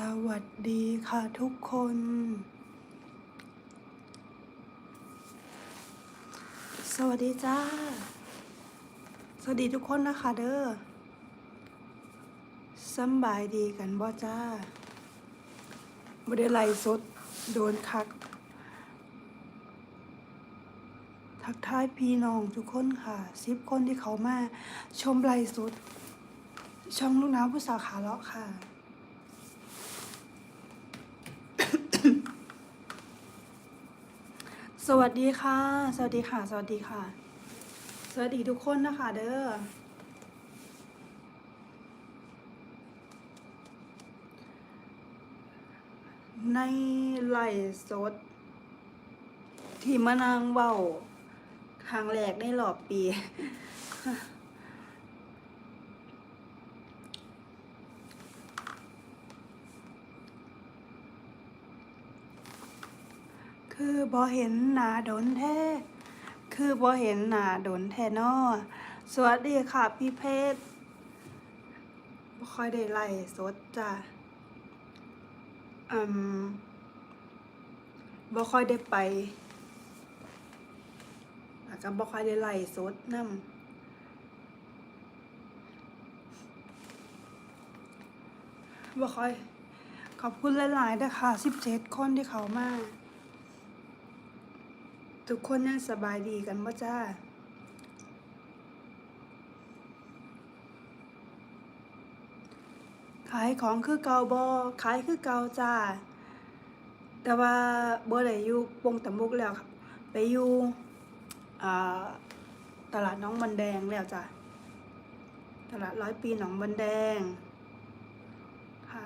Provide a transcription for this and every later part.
สวัสดีค่ะทุกคน สวัสดีจ้า สวัสดีทุกคนนะคะเด้อสบายดีกันบ่จ้าบ่ได้ไล่สดโดนคัก ทักทายพี่น้องทุกคนค่ะสิบคนที่เขามาชมไลฟ์สด ช่องลูกน้ำผู้สาวขาเลาะค่ะ สวัสดีค่ะ สวัสดีค่ะ สวัสดีค่ะ สวัสดีทุกคนนะคะเด้อ ในไลฟ์สด ที่มานางเว้าครั้งแรกในรอบปี บอเห็นหนาโดนแท้ คือบอเห็นหนาโดนแท้นอสวัสดีค่ะ พี่เพชรบ่ค่อยได้ไล่สดจ้ะอืมบ่ค่อยได้ไปแล้วก็บ่ค่อยได้ไล่สดนำบ่ค่อยขอบคุณหลายๆนะคะ17 คนที่เขามา ทุกคนยังสบายดีกันบ่จ้า ขายของคือเก่าบอขายคือเก่าจ้า แต่ว่าบ่ได้อยู่ปงตะมุกแล้วครับไปอยู่ตลาดน้องบันแดงแล้วจ้ะ ตลาดร้อยปีหนองบันแดง ค่ะ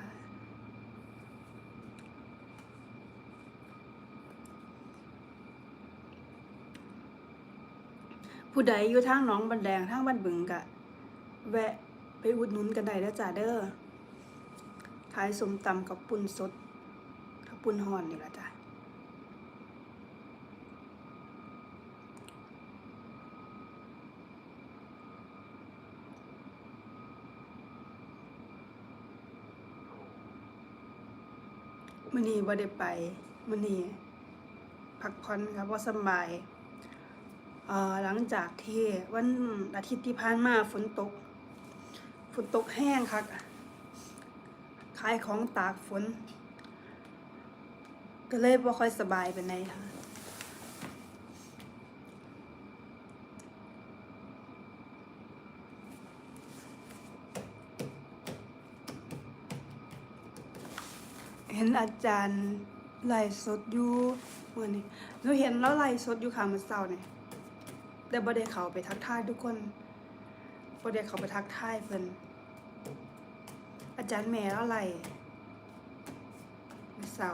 ผู้ใดอยู่ทางหนองบันแดงทางบ้านบึงกะ แวะไปอุดหนุนกันได้แล้วจ้าเด้อขายสมตำกับปุ่นสดกับปุ่นห่อนนี่ละจ้ะมื้อนี้บ่ได้ไปมื้อนี้พักผ่อนครับบ่าสบาย หลังจากที่วันอาทิตย์ที่ผ่านมาฝนตก ฝนตกแห้งคักขายของตากฝน ก็เลยบ่ค่อยสบายเป็นไดค่ะเห็นอาจารย์ไลฟ์สดอยู่เมื่อนี้หนูเห็นแล้วไลฟ์สดอยู่ค่ะเมื่อเช้าเนี่ย แต่บ่ได้เขาไปทักทายทุกคนบ่ได้เขาไปทักทายเพิ่นอาจารย์แม่แล้วไล่เมื่อเช้า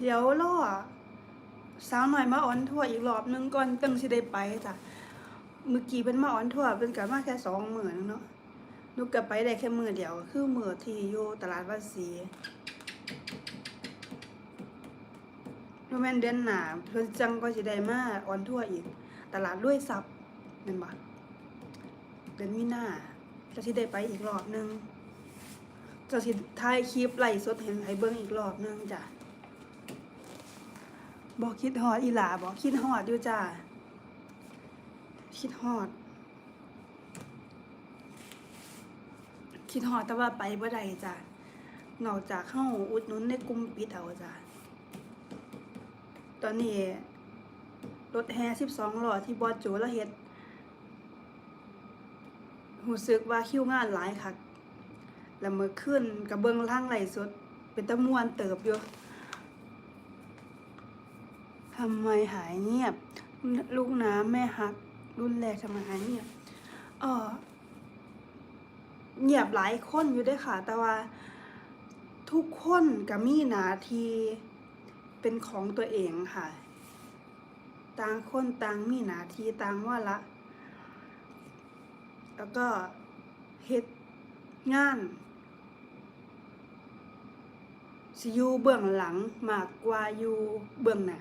เดี๋ยวรอสาวหน่อยมาออนทัวร์อีกรอบนึงก่อนจังสิได้ไปจ้ะเมื่อกี้เพิ่นมาออนทัวร์เพิ่นก็มาแค่สองหมื้อนึงเนาะหนูก็ไปได้แค่มือเดียว คือมือที่อยู่ตลาดวัดศรี แมนเดือนหนาเพิ่นจังก็สิได้มาออนทั่วอีก ตลาดด้วยซับแม่นบ่เดือนมีนาจะสิได้ไปอีกรอบหนึงจะสิถ่ายคลิปไลฟ์สดให้ให้เบิ่งอีกรอบหนึงจ้ะบ่คิดฮอดอีหลาบ่คิดฮอดอยู่จ้ะคิดฮอด คิดฮอดแต่ว่าไปบ่ได้จ้ะนอกจากเฮาอุดหนุนในกลุ่มปิดเอาจ้ะ ตอนนี้รถแฮสิบสองล้อที่บอสโจแล้วเฮ็ดหูซึกว่าคิวงานหลายคักแล้วเมื่อขึ้นกับเบิ้งล่างไหลฟ์สดเป็นตะมวนเติบอยู่ทำไมหายเงียบ ลูกน้ำแม่ฮัก รุ่นแรกทำไมหายเงียบเออเงียบหลายคนอยู่ด้วยค่ะ แต่ว่า ทุกคนก็มีหนาที เป็นของตัวเองค่ะ ต่างคนต่างมีหนาทีต่างว่าละ แล้วก็เฮ็ดงานสิอยู่เบื้องหลังมากกว่าอยู่เบื้องหน้า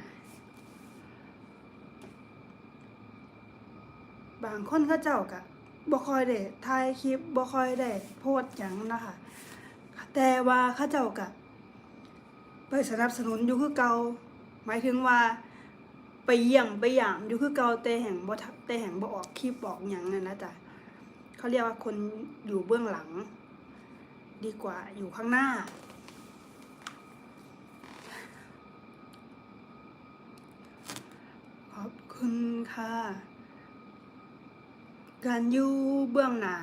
บางคนเขาเจ้ากะบ่คอยได้ถ่ายคลิปบ่คอยได้โพสต์หยังนะคะแต่ว่าเขาเจ้าก็ ไปสนับสนุนอยู่คือเก่าหมายถึงว่าไปเยี่ยมไปยามอยู่คือเก่าแต่แห่งบ่ทะแต่แห่งบ่ออกคลิปบอกหยังนั่นนะจ๊ะเขาเรียกว่าคนอยู่เบื้องหลัง ดีกว่าอยู่ข้างหน้า ขอบคุณค่ะ การอยู่เบื้องหน้า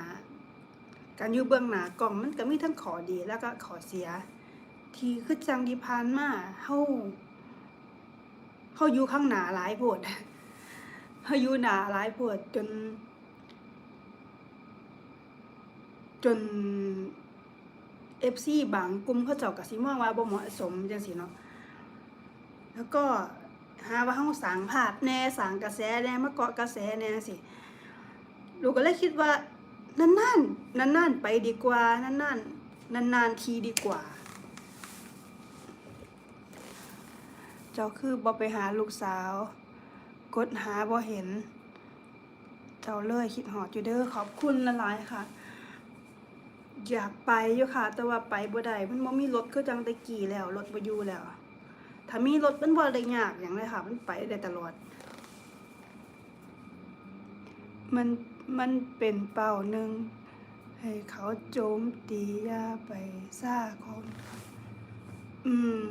การอยู่เบื้องหน้ากล่องมันก็มีทั้งขอดีแล้วก็ขอเสีย ที่คือจังที่ผ่านมาเฮาเฮาอยู่ข้างหน้าหลายโพดเฮาอยู่หน้าหลายโพดจน จน FC บางกลุ่มเขาเจ้าก็สิมองว่าบ่เหมาะสมจังซี่เนาะแล้วก็หาว่าเฮาสร้างภาพแน่สร้างกระแสแน่มาเกาะกระแสแน่สิลูกก็เลยคิดว่านานๆนานๆไปดีกว่านานๆนานๆทีดีกว่า เจ้าคือบ่ไปหาลูกสาว กดหาบ่เห็น เจ้าเลยคิดหอดอยู่เด้อขอบคุณหลายค่ะ อยากไปอยู่ค่ะ แต่ว่าไปบ่ได้มันบ่มีรถคือจังตะกี้แล้วรถบ่อยู่แล้ว ถ้ามีรถมันบ่ได้ยากหยังเลยค่ะ มันไปได้ตลอด มันมันเป็นเป้าหนึ่งให้เขาโจมตียาไปซ่าคนค่ะอืม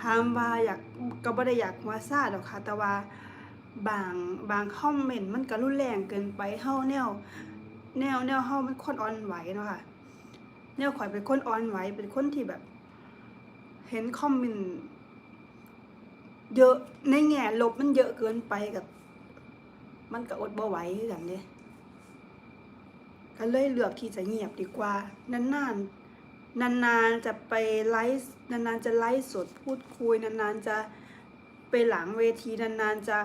ถามว่าอยากก็บ่ได้อยากว่าซ่าดอกค่ะ แต่ว่าบางบางคอมเมนต์มันก็รุนแรงเกินไปเฮาแนว แนวแนวเฮามันคนอ่อนไหวเนาะค่ะแนวข่อยเป็นคนอ่อนไหวเป็นคนที่แบบ เห็นคอมเมนต์เยอะในแง่ลบมันเยอะเกินไปกับ มันก็อดบ่ไหวคือกันเด้ก็เลยเลือกที่จะเงียบดีกว่านานๆ นานๆจะไปไลฟ์นานๆจะไลฟ์สดพูดคุย นานๆจะไปหลังเวทีนานๆจะ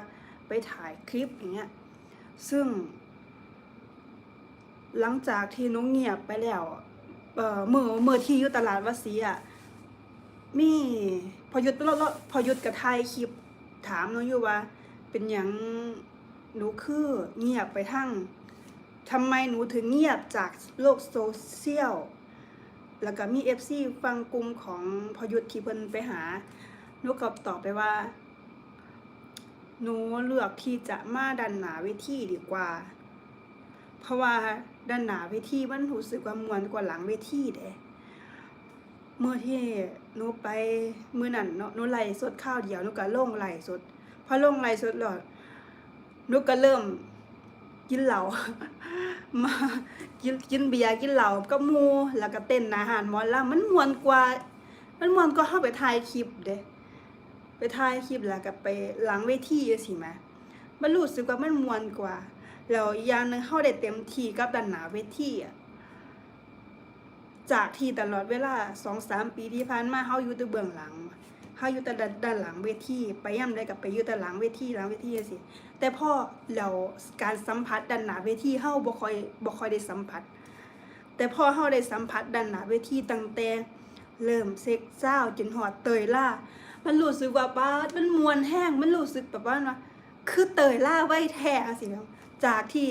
ไปถ่ายคลิปอย่างเงี้ยซึ่ง หลังจากที่นุเงียบไปแล้วเอ่อมือเมื่อที่อยู่ตลาดวสีอะมีพอยุดแล้วพอหยุดกับไทยคลิปถามหนูอยู่ว่า เป็นหยังหนูคือเงียบไปทั้งทำไมหนูถึงเงียบจากโลกโซเชียล แล้วก็มีเอฟซีฟังกลุ่มของพยุดที่เพิ่นไปหาหนูก็ตอบไปว่าหนูเลือกที่จะมาดันหนาเวทีดีกว่า เพราะว่าด้านหนาเวทีมันรู้สึกว่ามวนกว่าหลังเวทีเด้เมื่อที่หนูไปมือนั้นเนาะหนูไล่สดข้าวเดียวหนูก็ลงไล่สดพอลงไล่สดแล้วหนูก็เริ่มกินเหล้า มากินกินเบียร์กินเหล้ากับหมู่แล้วก็เต้นอาหารมอลำมันมวนกว่า มันมวนกว่าเฮาไปถ่ายคลิปเด้ไปถ่ายคลิปแล้วก็ไปหลังเวทีจังซี่แหมมันรู้สึกว่ามันมวนกว่าแล้วอย่างหนึ่งเฮาได้เต็มที่กับด้านหนาเวทีอะจากที่ตลอดเวลา2-3ปีที่ผ่านมาเฮาอยู่แต่เบื้องหลัง เฮาอยู่แต่ด้านหลังเวทีไปย่ำใดก็ไปอยู่แต่หลังเวทีหลังเวทีจังซี่แต่พอเราการสัมผัสด้านหน้าเวทีเฮาบ่ค่อยบ่ค่อยได้สัมผัส แต่พอเฮาได้สัมผัสด้านหน้าเวทีตั้งแต่เริ่มเซ็กเจ้าจนฮอดเตยล่า มันรู้สึกว่าป้ามันมวนแห้ง มันรู้สึกแบบว่าคือเตยล่าไว้แท้สิจากที่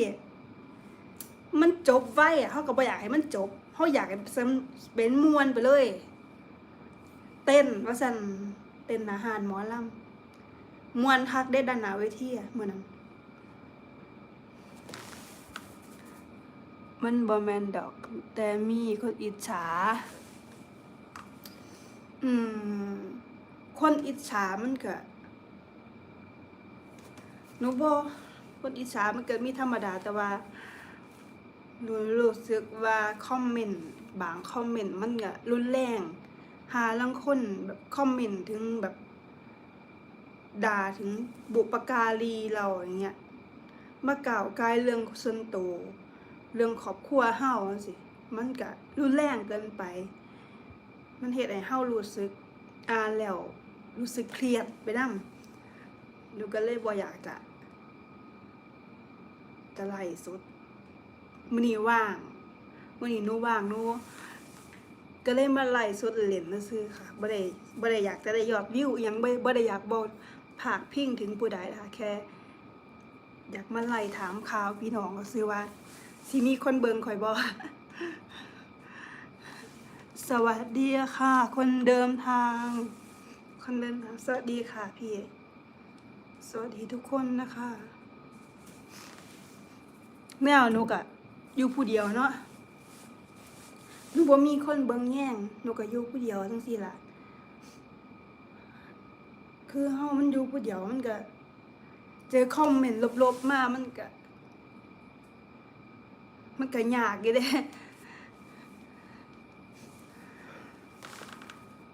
มันจบไว้อะเขาก็บ่อยากให้มันจบเขาอยากให้เป็นมวนไปเลย เต้นว่าสันเต้นอาหารหมอลำมวนทักได้ด้านหน้าเวทีอะเมื่อนั้นมันบ่แมนดอก แต่มีคนอิจฉา อืม คนอิจฉามันเก็หนูบ่คนอิจฉามันเกิดมีธรรมดาแต่ว่าหนูรู้สึกว่าคอมเมนต์บางคอมเมนต์มันก็รุนแรง หาลังคนแบบคอมเมนต์ถึงแบบ ด่าถึงบุปการีเราอย่างเงี้ยมากล่าวกายเรื่องส่วนตัวเรื่องครอบครัวเฮาจังซี่มันก็รุนแรงเกินไป มันเฮ็ดให้เฮารู้สึกอ่านแล้วรู้สึกเครียดไปนำหนูก็เลยบ่อยากจะจะไล่สุดมื้อนี้ว่างมื้อนี้หนูว่างนู ก็เลยมาไล่สุดเล่นซื่อค่ะบ่ได้บ่ได้อยากจะได้ยอดวิวยังบ่บ่ได้อยากบ่ผากพิงถึงผู้ใดนะคะแค่ อยากมาไล่ถามข่าวพี่น้องก็ซื่อว่าสิมีคนเบิงข่อยบ่สวัสดีค่ะ คนเดิมทาง คนเดินทางสวัสดีค่ะพี่ สวัสดีทุกคนนะคะแมวหนูกะอยู่ผู้เดียวเนาะ นูบ่มีคนเบิ่งแย่งหนูก็อยู่ผู้เดียวจังซี่ล่ะ คือเฮามันอยู่ผู้เดียวมันก็ เจอคอมเมนต์ลบๆมามันก็ มันก็ยากอยู่เด้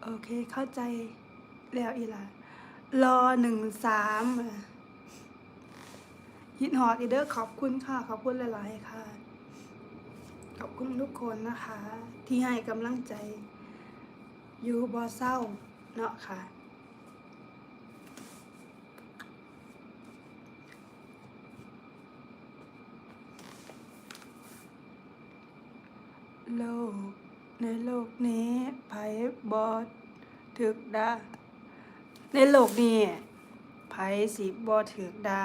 โอเคเข้าใจแล้วอีหล่ะรอหนึ่งสามยินหอดอีเดอร์ขอบคุณค่ะ ขอบคุณหลาย ๆ ค่ะ อบคุณทุกคนนะคะ ที่ให้กำลังใจ อยู่บอเศร้าเนาะค่ะ โลก ในโลกนี้ไผบอดถึกดาในโลกนี้ไผสิบอถึกดา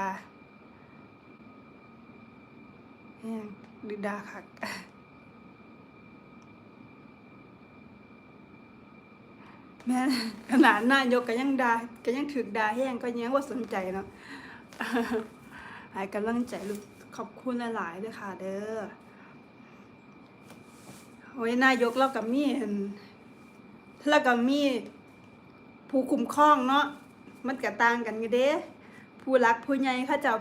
แห้งหรือดาคัก แม่ขนาดหน้ายกก็ยังดาก็ยังถึกดาแห้งก็ยังว่าสนใจเนาะให้กำลังใจลูกขอบคุณหลายๆด้วยค่ะ เด้อโอ้ยนายกเรากับมีอั่นแล้วก็มีผู้คุ้มครองเนาะมันก็ต่างกันอยู่เด้ผู้รักผู้ใหญ่เขาเจ้า